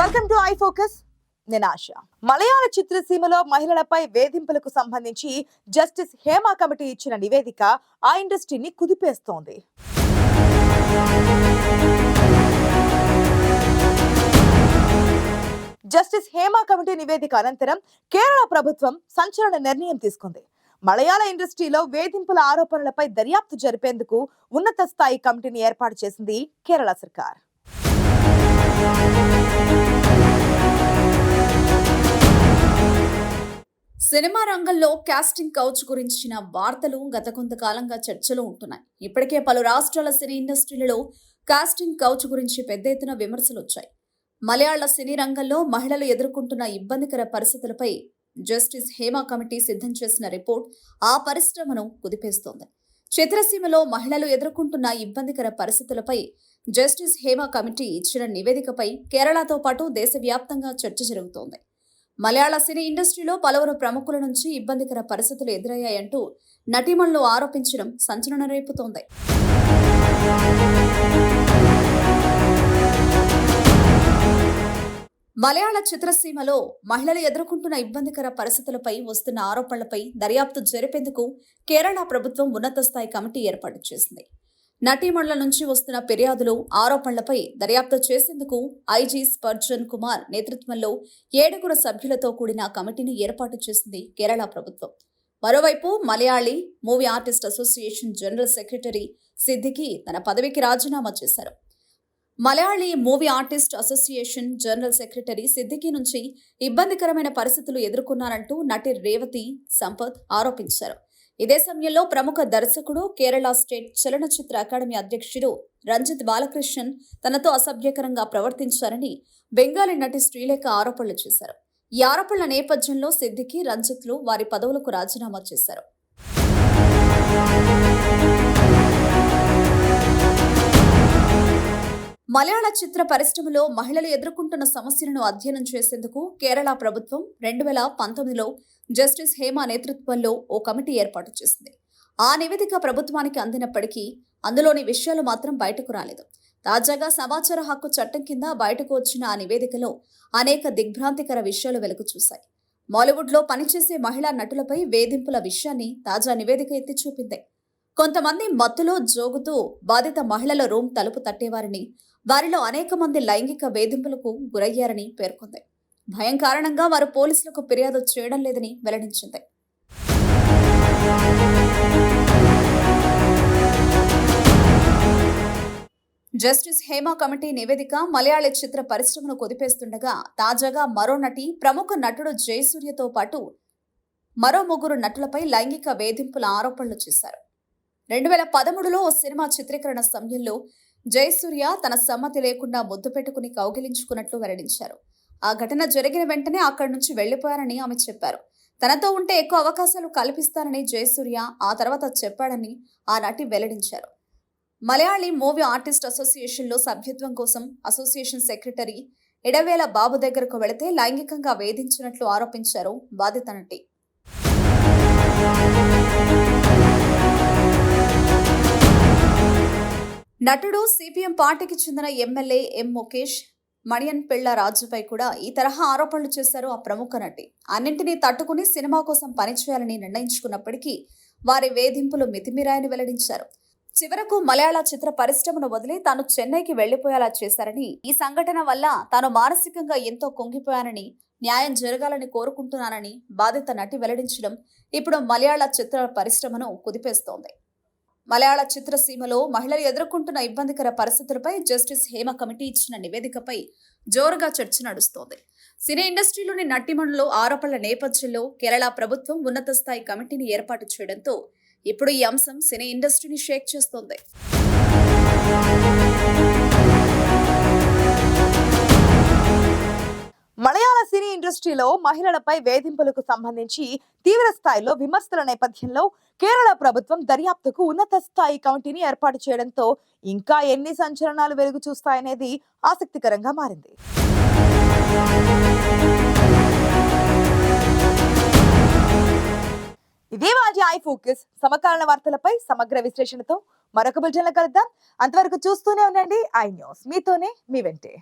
Welcome to I focus నేను ఆశ. మలయాళ చిత్రసీమలో మహిళలపై వేధింపులకు సంబంధించి జస్టిస్ హేమా కమిటీ ఇచ్చిన నివేదిక ఆ ఇండస్ట్రీని కుదిపేస్తోంది. జస్టిస్ హేమా కమిటీ నివేదిక అనంతరం కేరళ ప్రభుత్వం సంచలన నిర్ణయం తీసుకుంది. మలయాళ ఇండస్ట్రీలో వేధింపుల ఆరోపణలపై దర్యాప్తు జరిపేందుకు ఉన్నత స్థాయి కమిటీని ఏర్పాటు చేసింది కేరళ సర్కార్. సినిమా రంగంలో కాస్టింగ్ కౌచ్ గురించిన వార్తలు గత కొంతకాలంగా చర్చలో ఉంటున్నాయి. ఇప్పటికే పలు రాష్ట్రాల సినీ ఇండస్ట్రీలలో కాస్టింగ్ కౌచ్ గురించి పెద్ద ఎత్తున విమర్శలు వచ్చాయి. మలయాళ సినీ రంగంలో మహిళలు ఎదుర్కొంటున్న ఇబ్బందికర పరిస్థితులపై జస్టిస్ హేమా కమిటీ సిద్ధం చేసిన రిపోర్ట్ ఆ పరిశ్రమను కుదిపేస్తోంది. చిత్రసీమలో మహిళలు ఎదుర్కొంటున్న ఇబ్బందికర పరిస్థితులపై జస్టిస్ హేమా కమిటీ ఇచ్చిన నివేదికపై కేరళతో పాటు దేశవ్యాప్తంగా చర్చ జరుగుతోంది. మలయాళ సినీ ఇండస్ట్రీలో పలువురు ప్రముఖుల నుంచి ఇబ్బందికర పరిస్థితులు ఎదురయ్యాయంటూ నటీమణులు ఆరోపించడం సంచలనం రేపుతోంది. మలయాళ చిత్రసీమలో మహిళలు ఎదుర్కొంటున్న ఇబ్బందికర పరిస్థితులపై వస్తున్న ఆరోపణలపై దర్యాప్తు జరిపేందుకు కేరళ ప్రభుత్వం ఉన్నత స్థాయి కమిటీ ఏర్పాటు చేసింది. నటీమణుల నుంచి వస్తున్న ఫిర్యాదులు ఆరోపణలపై దర్యాప్తు చేసేందుకు ఐజీ స్పర్జన్ కుమార్ నేతృత్వంలో ఏడుగురు సభ్యులతో కూడిన కమిటీని ఏర్పాటు చేసింది కేరళ ప్రభుత్వం. మరోవైపు Malayali movie artist association general secretary Siddique తన పదవికి రాజీనామా చేశారు. Malayali movie artist association general secretary Siddique నుంచి ఇబ్బందికరమైన పరిస్థితులు ఎదుర్కొన్నారంటూ నటి రేవతి సంపత్ ఆరోపించారు. ఇదే సమయంలో ప్రముఖ దర్శకుడు కేరళ స్టేట్ చలనచిత్ర అకాడమీ అధ్యక్షుడు రంజిత్ బాలకృష్ణన్ తనతో అసభ్యకరంగా ప్రవర్తించారని బెంగాలీ నటి శ్రీలేఖ ఆరోపణలు చేశారు. ఈ ఆరోపణల నేపథ్యంలో సిద్దికి రంజిత్లు వారి పదవులకు రాజీనామా చేశారు. మలయాళ చిత్ర పరిశ్రమలో మహిళలు ఎదుర్కొంటున్న సమస్యలను అధ్యయనం చేసేందుకు కేరళ ప్రభుత్వం రెండు వేల పంతొమ్మిదిలో జస్టిస్ హేమా నేతృత్వంలో ఓ కమిటీ ఏర్పాటు చేసింది. ఆ నివేదిక ప్రభుత్వానికి అందినప్పటికీ అందులోని విషయాలు మాత్రం బయటకు రాలేదు. తాజాగా సమాచార హక్కు చట్టం కింద బయటకు వచ్చిన ఆ నివేదికలో అనేక దిగ్భ్రాంతికర విషయాలు వెలుగు చూశాయి. మాలీవుడ్లో పనిచేసే మహిళా నటులపై వేధింపుల విషయాన్ని తాజా నివేదిక ఎత్తి చూపింది. కొంతమంది మత్తులో జోగుతూ బాధిత మహిళల రూమ్ తలుపు తట్టేవారిని వారిలో అనేక మంది లైంగిక వేధింపులకు గురయ్యారని పేర్కొంది. భయం కారణంగా వారు పోలీసులకు ఫిర్యాదు చేయడం లేదని వెల్లడించింది. జస్టిస్ హేమా కమిటీ నివేదిక మలయాళ చిత్ర పరిశ్రమను కుదిపేస్తుండగా తాజాగా మరో నటి ప్రముఖ నటుడు జయసూర్యతో పాటు మరో ముగ్గురు నటులపై లైంగిక వేధింపుల ఆరోపణలు చేశారు. రెండు వేల పదమూడులో ఓ సినిమా చిత్రీకరణ సమయంలో జయసూర్య తన సమ్మతి లేకుండా ముద్దు పెట్టుకుని కౌగిలించుకున్నట్లు వెల్లడించారు. ఆ ఘటన జరిగిన వెంటనే అక్కడి నుంచి వెళ్ళిపోయారని ఆమె చెప్పారు. తనతో ఉంటే ఎక్కువ అవకాశాలు కల్పిస్తారని జయసూర్య ఆ తర్వాత చెప్పాడని ఆ నటి వెల్లడించారు. మలయాళీ మూవీ ఆర్టిస్ట్ అసోసియేషన్లో సభ్యత్వం కోసం అసోసియేషన్ సెక్రటరీ ఎడవేల బాబు దగ్గరకు వెళితే లైంగికంగా వేధించినట్లు ఆరోపించారు బాధిత నటి. నటుడు సిపిఎం పార్టీకి చెందిన ఎమ్మెల్యే ఎం ముఖేష్ మణియన్ పిళ్ళ రాజుపై కూడా ఈ తరహా ఆరోపణలు చేశారు ఆ ప్రముఖ నటి. అన్నింటినీ తట్టుకుని సినిమా కోసం పనిచేయాలని నిర్ణయించుకున్నప్పటికీ వారి వేధింపులు మితిమీరాయని వెల్లడించారు. చివరకు మలయాళ చిత్ర పరిశ్రమను వదిలి తాను చెన్నైకి వెళ్ళిపోయేలా చేశారని ఈ సంఘటన వల్ల తాను మానసికంగా ఎంతో కుంగిపోయానని న్యాయం జరగాలని కోరుకుంటున్నానని బాధిత నటి వెల్లడించడం ఇప్పుడు మలయాళ చిత్ర పరిశ్రమను కుదిపేస్తోంది. మలయాళ చిత్రసీమలో మహిళలు ఎదుర్కొంటున్న ఇబ్బందికర పరిస్థితులపై జస్టిస్ హేమ కమిటీ ఇచ్చిన నివేదికపై జోరుగా చర్చ నడుస్తోంది. సినీ ఇండస్ట్రీలోని నట్టిమణులు ఆరోపణల నేపథ్యంలో కేరళ ప్రభుత్వం ఉన్నత స్థాయి కమిటీని ఏర్పాటు చేయడంతో ఇప్పుడు ఈ అంశం సినీ ఇండస్ట్రీని షేక్ చేస్తోంది. ఇండస్ట్రీలో మహిళలపై వేధింపులకు సంబంధించి తీవ్ర స్థాయిలో విమర్శల నేపథ్యంలో కేరళ ప్రభుత్వం దర్యాప్తుకు ఉన్నత స్థాయి కమిటీని ఏర్పాటు చేయడంతో ఇంకా ఎన్ని సంచలనాలు వెలుగు చూస్తాయనేది ఆసక్తికరంగా మారింది. ఇదే మాజీ ఐ ఫోకస్ సమకాలీన వార్తలపై సమగ్ర విశ్లేషణతో మరొక బులెటిన్లో కలుద్దాం. అంతవరకు చూస్తూనే ఉండండి. ఐ న్యూస్ మీతోనే మీ వెంటే.